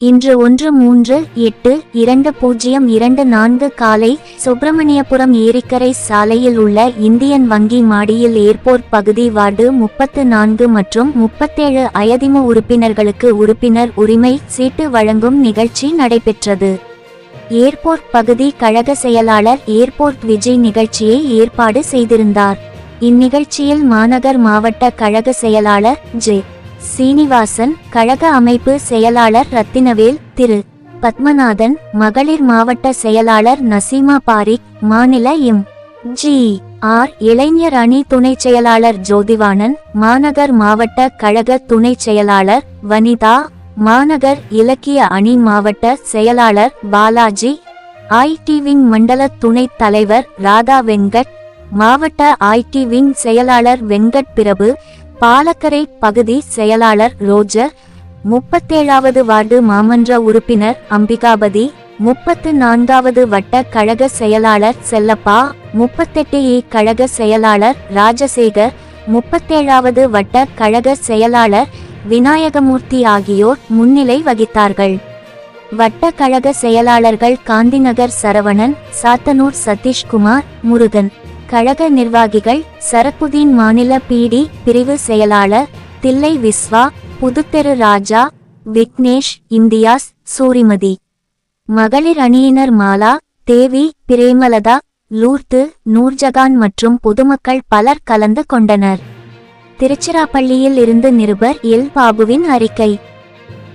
இன்று ஒன்று மூன்று எட்டு இரண்டு பூஜ்ஜியம் இரண்டு நான்கு காலை சுப்பிரமணியபுரம் ஏரிக்கரை சாலையில் உள்ள இந்தியன் வங்கி மாடியில் ஏர்போர்ட் பகுதி வார்டு முப்பத்து நான்கு மற்றும் முப்பத்தேழு அயதிம உறுப்பினர்களுக்கு உறுப்பினர் உரிமை சீட்டு வழங்கும் நிகழ்ச்சி நடைபெற்றது. ஏர்போர்ட் பகுதி கழக செயலாளர் ஏர்போர்ட் விஜய் நிகழ்ச்சியை ஏற்பாடு செய்திருந்தார். இந்நிகழ்ச்சியில் மாநகர் மாவட்ட கழக செயலாளர் ஜே. சீனிவாசன் கழக அமைப்பு செயலாளர் ரத்தினவேல் திரு. பத்மநாதன் மகளிர் மாவட்ட செயலாளர் நசீமா பாரிக் மாநில எம். ஜி. ஆர். இளைஞர் அணி துணை செயலாளர் ஜோதிவானன் மாநகர் மாவட்ட கழக துணை செயலாளர் வனிதா மாநகர் இலக்கிய அணி மாவட்ட செயலாளர் பாலாஜி ஐடி விங் மண்டல துணைத் தலைவர் ராதா வெங்கட் மாவட்ட ஐடி விங் செயலாளர் வெங்கட் பிரபு பாலக்கரை பகுதி செயலாளர் ரோஜர் முப்பத்தேழாவது வார்டு மாமன்ற உறுப்பினர் அம்பிகாபதி முப்பத்து நான்காவது வட்ட கழக செயலாளர் செல்லப்பா முப்பத்தெட்டு இ கழக செயலாளர் ராஜசேகர் முப்பத்தேழாவது வட்ட கழக செயலாளர் விநாயகமூர்த்தி ஆகியோர் முன்னிலை வகித்தார்கள். வட்ட கழக செயலாளர்கள் காந்திநகர் சரவணன் சாத்தனூர் சதீஷ்குமார் முருகன். கழக நிர்வாகிகள் சரக்குதீன் மாநில பிடி பிரிவு செயலாளர் தில்லை விஸ்வா புதுத்தெரு ராஜா விக்னேஷ் இந்தியாஸ் சூரிமதி. மகளிர் அணியினர் மாலா தேவி பிரேமலதா லூர்த்து நூர்ஜகான் மற்றும் பொதுமக்கள் பலர் கலந்து கொண்டனர். திருச்சிராப்பள்ளியில் இருந்து நிருபர் எல். பாபுவின் அறிக்கை.